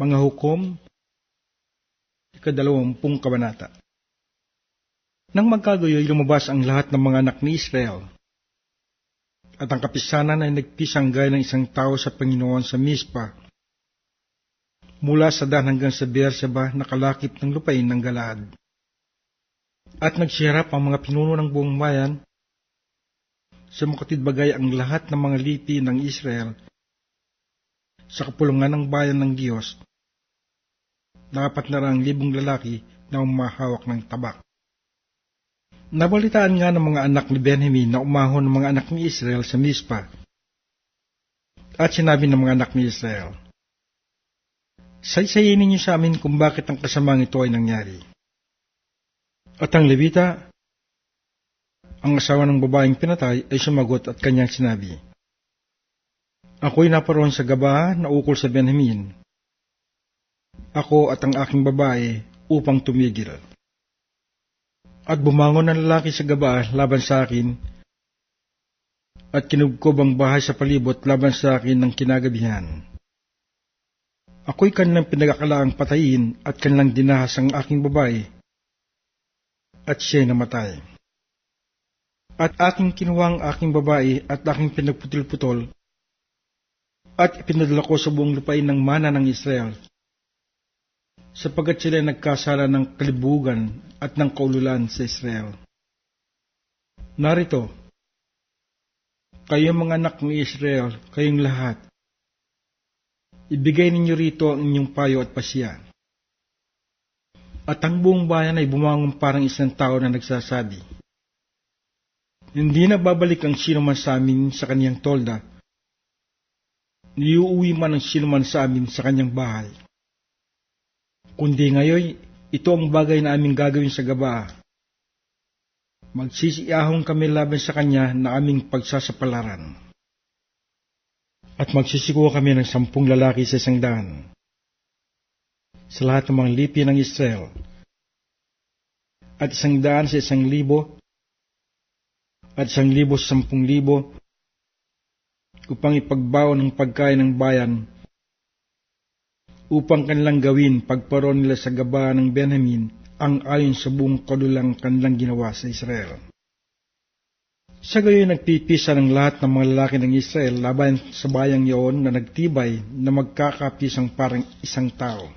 Mga hukom, ikadalawampung kabanata. Nang magkagayoy, lumabas ang lahat ng mga anak ni Israel. At ang kapisanan ay nagpisang gaya ng isang tao sa Panginoon sa Mispa. Mula sa Dan hanggang sa Beerseba, nakalakip ng lupain ng Galaad. At nagsirap ang mga pinuno ng buong bayan sa makatidbagay ang lahat ng mga lipi ng Israel sa kapulungan ng bayan ng Diyos dapat na rang libong lalaki na umahawak ng tabak. Nabalitaan nga ng mga anak ni Benjamin na umahon ng mga anak ni Israel sa Mispa. At sinabi ng mga anak ni Israel, Saysayin ninyo sa amin kung bakit ang kasamang ito ay nangyari. At ang Levita, ang asawa ng babaeng pinatay ay sumagot at kanyang sinabi, Ako'y naparoon sa gaba na ukol sa Benjamin. Ako at ang aking babae upang tumigil. At bumangon ang lalaki sa gaba laban sa akin, at kinugkob ang bahay sa palibot laban sa akin ng kinagabihan. Ako'y kanilang pinagakalaang patayin at kanilang dinahas ang aking babae, at siya'y namatay. At aking kinuha aking babae at aking pinagputol-putol, at ipinadala ko sa buong lupain ng mana ng Israel, sapagkat sila nagkasala ng kalibugan at ng kaululan sa Israel. Narito, kayo mga anak ng Israel, kayong lahat, ibigay ninyo rito ang inyong payo at pasya. At ang buong bayan ay bumangon parang isang tao na nagsasabi, Hindi na babalik ang sino man sa amin sa kanyang tolda, niuuwi man ang sino man sa amin sa kanyang bahay. Kundi ngayon, ito ang bagay na aming gagawin sa gaba. Magsisiahong kami laban sa kanya na aming pagsasapalaran. At magsisiko kami ng sampung lalaki sa isang daan. Sa lahat ng mga lipi ng Israel. At isang daan sa isang libo. At isang libo sa sampung libo upang ipagbaw ng pagkain ng bayan upang kanilang gawin pagparoon nila sa gaba ng Benjamin ang ayon sa buong kadulang kanilang ginawa sa Israel. Sa gayon nagpipisa ng lahat ng mga lalaki ng Israel laban sa bayang iyon na nagtibay na magkakapisang parang isang tao.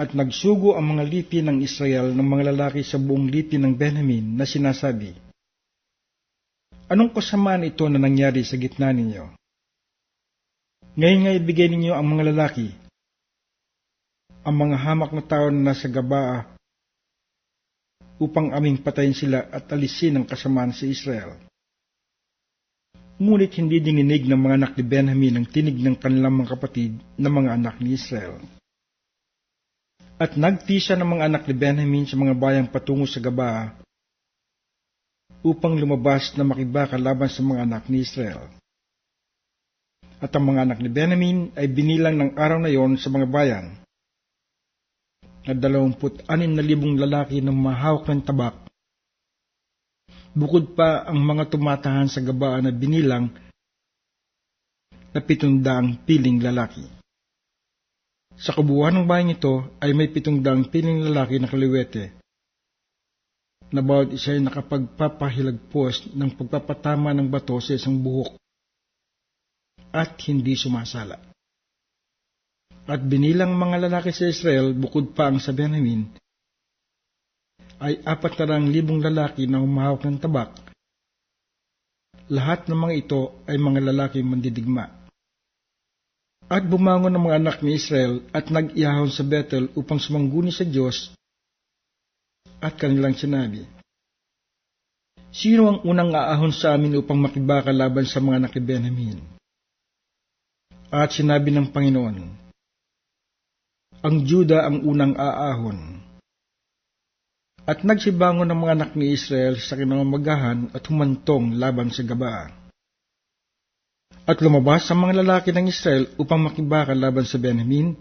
At nagsugo ang mga lipi ng Israel ng mga lalaki sa buong lipi ng Benjamin na sinasabi, Anong kasamaan ito na nangyari sa gitna ninyo? Ngayon nga ibigay ninyo ang mga lalaki, ang mga hamak na tao na nasa gabaa, upang aming patayin sila at alisin ang kasamaan sa Israel. Ngunit hindi dininig ng mga anak ni Benjamin ang tinig ng kanilang mga kapatid na mga anak ni Israel. At nagtisa ng mga anak ni Benjamin sa mga bayang patungo sa Gabaa upang lumabas na makibaka laban sa mga anak ni Israel. At ang mga anak ni Benjamin ay binilang ng araw na yon sa mga bayan na dalawamput anin na libong lalaki ng mahawak ng tabak. Bukod pa ang mga tumatahan sa gabaan na binilang na pitungdaang piling lalaki. Sa kabuuan ng bayan ito ay may pitungdaang piling lalaki na kaliwete na bawat isa ay nakapagpapahilagpos ng pagpapatama ng bato sa isang buhok at hindi sumasala. At binilang mga lalaki sa Israel bukod pa ang sa Benjamin ay apat na libong lalaki na humahawak ng tabak. Lahat ng mga ito ay mga lalaki mandidigma. At bumangon ng mga anak ni Israel at nag-ihahon sa Bethel upang sumangguni sa Diyos at kanilang sinabi, Sino ang unang aahon sa amin upang makibaka laban sa mga anak Benjamin? At sinabi ng Panginoon, Ang Juda ang unang aahon. At nagsibangon ng mga anak ni Israel sa kinamagahan at humantong laban sa Gaba. At lumabas ang mga lalaki ng Israel upang makibaka laban sa Benjamin,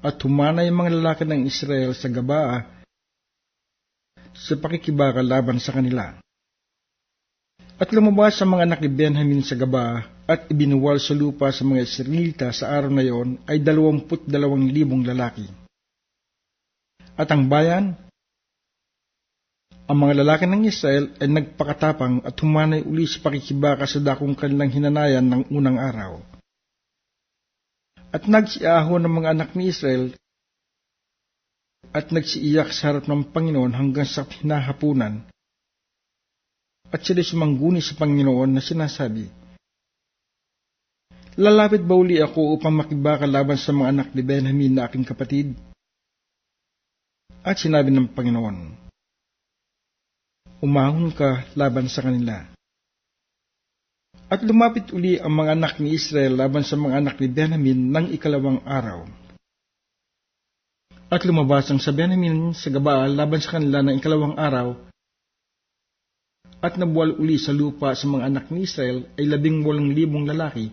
at humanay ang mga lalaki ng Israel sa Gabaa sa pakikibaka laban sa kanila. At lumabas sa mga anak ni Benjamin sa gaba at ibinuwal sa lupa sa mga Israelita sa araw na yon ay dalawamput dalawang libong lalaki. At ang bayan, ang mga lalaki ng Israel ay nagpakatapang at humanay uli sa pakikibaka sa dakong kanilang hinanayan ng unang araw. At nagsiaho ng mga anak ni Israel at nagsiiyak sa harap ng Panginoon hanggang sa hinahapunan. At sila sumangguni sa Panginoon na sinasabi, Lalapit ba uli ako upang makibaka laban sa mga anak ni Benjamin na aking kapatid? At sinabi ng Panginoon, Umahon ka laban sa kanila. At lumapit uli ang mga anak ni Israel laban sa mga anak ni Benjamin ng ikalawang araw. At lumabas ang sa Benjamin sa Gabaal laban sa kanila ng ikalawang araw, at nabuwal uli sa lupa sa mga anak ni Israel ay labing walang libong lalaki,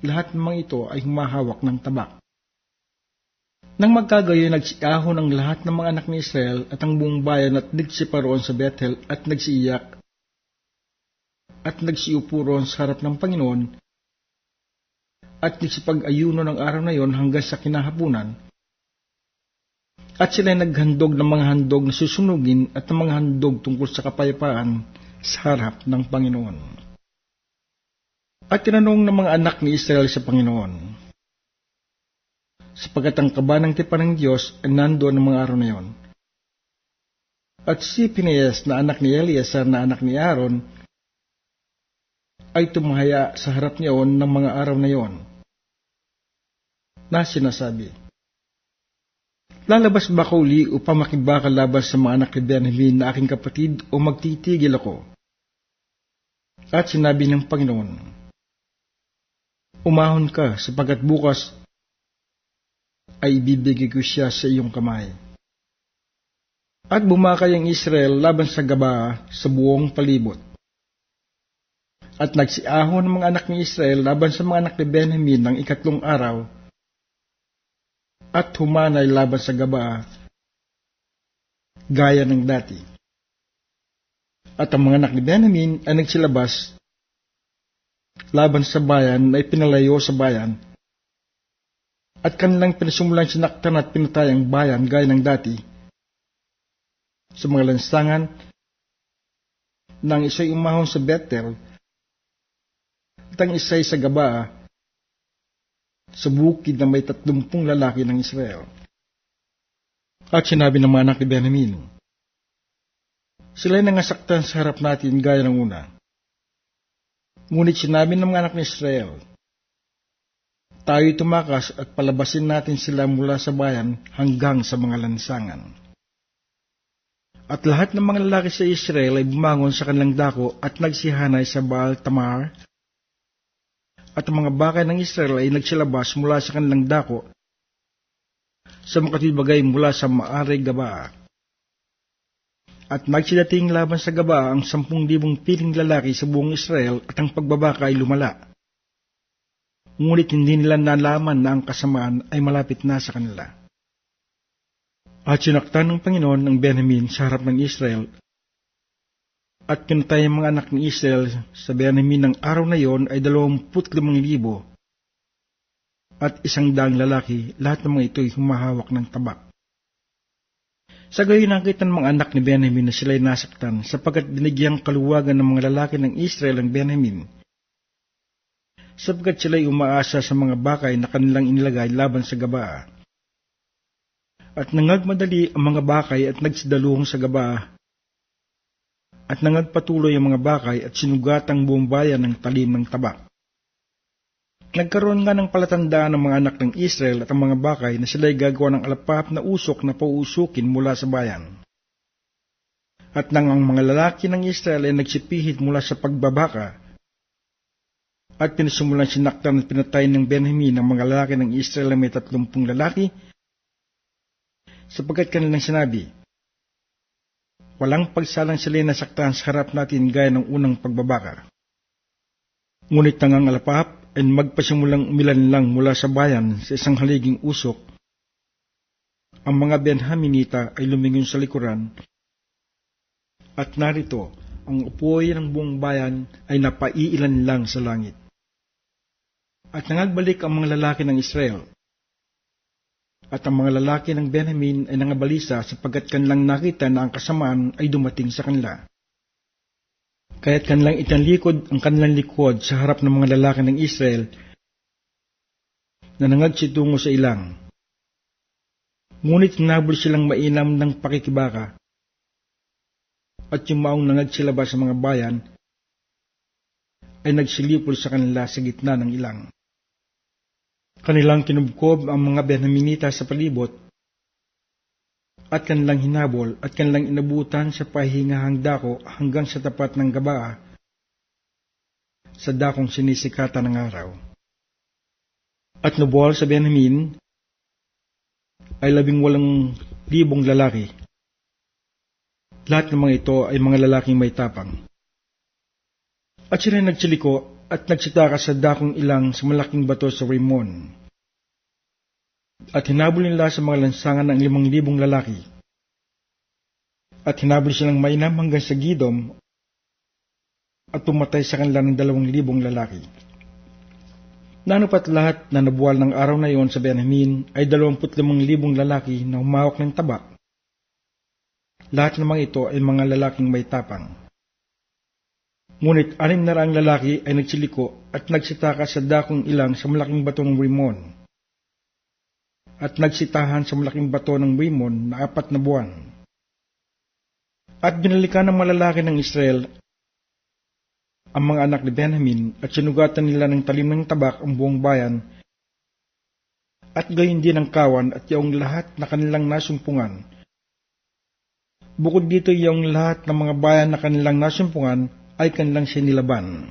lahat ng mga ito ay humahawak ng tabak. Nang magkagayo, nagsiahon ang lahat ng mga anak ni Israel at ang buong bayan at nagsiparoon sa Bethel at nagsiiyak at nagsiupo roon sa harap ng Panginoon at nagsipag-ayuno ng araw na yon hanggang sa kinahapunan. At sila naghandog ng mga handog na susunugin at ng mga handog tungkol sa kapayapaan sa harap ng Panginoon. At tinanong ng mga anak ni Israel sa Panginoon, sapagat ang kaba ng tipan ng Diyos ay nandoon ng mga araw na yon. At si Phineas na anak ni Eleazar na anak ni Aaron ay tumahaya sa harap niyon ng mga araw na yon na sinasabi, Lalabas ba ko uli upang makibaka laban sa mga anak ni Benjamin na aking kapatid o magtitigil ako? At sinabi ng Panginoon, Umahon ka sapagat bukas ay ibibigay ko siya sa iyong kamay. At bumakay ang Israel laban sa Gaba sa buong palibot. At nagsiahon ng mga anak ni Israel laban sa mga anak ni Benjamin ng ikatlong araw at humanay laban sa Gaba gaya ng dati. At ang mga anak ni Benjamin ay nagsilabas laban sa bayan ay pinalayo sa bayan at kanilang pinasumulang sinaktan at pinatay ang bayan gaya ng dati. Sa mga lansangan, nang isa'y umahon sa Bethel, at ang isa'y sa Gaba, sa bukid na may tatlumpung lalaki ng Israel. At sinabi ng mga anak ni Benjamin, sila'y nangasaktan sa harap natin gaya ng una. Ngunit sinabi ng mga anak ni Israel, Tayo'y tumakas at palabasin natin sila mula sa bayan hanggang sa mga lansangan. At lahat ng mga lalaki sa Israel ay bumangon sa kanilang dako at nagsihanay sa Baal Tamar. At mga bakay ng Israel ay nagsilabas mula sa kanilang dako sa makatibagay mula sa Maare Gabaa at nagsidating laban sa gaba ang sampung libong piling lalaki sa buong Israel at ang pagbabaka ay lumala. Ngunit hindi nila nalaman na ang kasamaan ay malapit na sa kanila. At sinaktan ng Panginoon ang Benjamin sa harap ng Israel at pinatay ang mga anak ni Israel sa Benjamin ng araw na yon ay dalawamput limang libo at isang daang lalaki, lahat ng mga ito ay humahawak ng tabak. Sa gayon nakita ng mga anak ni Benjamin na sila'y nasaktan sapagkat binigyang kaluwagan ng mga lalaki ng Israel ang Benjamin. Sapagkat sila'y umaasa sa mga bakay na kanilang inilagay laban sa gaba. At nangagmadali ang mga bakay at nagsidaluhong sa gaba. At nangagpatuloy ang mga bakay at sinugat ang buong bayan ng talim ng tabak. Nagkaroon nga ng palatandaan ng mga anak ng Israel at ang mga bakay na sila'y gagawa ng alapap na usok na pauusukin mula sa bayan. At nang ang mga lalaki ng Israel ay nagsipihit mula sa pagbabaka, at pinasumulan sinaktan at pinatay ng Benjamin ang mga lalaki ng Israel na may tatlumpung lalaki, sapagkat kanilang sinabi, Walang pagsalang sila nasaktan sa harap natin gaya ng unang pagbabaka. Ngunit tangang alapap, ay magpasimulang umilan lang mula sa bayan sa isang haliging usok. Ang mga Benhaminita ay lumingon sa likuran at narito ang upoy ng buong bayan ay napaiilan lang sa langit. At nangagbalik ang mga lalaki ng Israel. At ang mga lalaki ng Benjamin ay nangabalisa sapagkat kanilang nakita na ang kasamaan ay dumating sa kanila. Kaya't kanilang itanlikod ang kanilang likod sa harap ng mga lalaki ng Israel na nangagsitungo sa ilang. Ngunit hinabol silang mainam ng pakikibaka at yung maong nangagsilabas sa mga bayan ay nagsilipol sa kanila sa gitna ng ilang. Kanilang kinubkob ang mga Benhaminita sa palibot at kanilang hinabol at kanilang inabutan sa pahingahang dako hanggang sa tapat ng gabaa sa dakong sinisikatan ng araw. At nabuwal sa Benjamin ay labing walang libong lalaki. Lahat ng mga ito ay mga lalaking may tapang. At sila nagsiliko at nagsitaka sa dakong ilang sa malaking bato sa Rimon. At hinabol nila sa mga lansangan ng limang libong lalaki. At hinabol silang mainam hanggang sa Gidom at pumatay sa kanila ng dalawang libong lalaki. Nanupat lahat na nabuwal ng araw na iyon sa Benjamin ay dalawamput limang libong lalaki na humawak ng taba. Lahat namang ito ay mga lalaking may tapang. Ngunit anim na raang lalaki ay nagsiliko at nagsitaka sa dakong ilang sa malaking bato ng Rimon. At nagsitahan sa malaking bato ng Rimon na apat na buwan. At binalikan ng malalaki ng Israel ang mga anak ni Benjamin at sinugatan nila ng talim ng tabak ang buong bayan at gayon din ang kawan at yung lahat na kanilang nasumpungan. Bukod dito yung lahat ng mga bayan na kanilang nasumpungan ay kanilang sinilaban.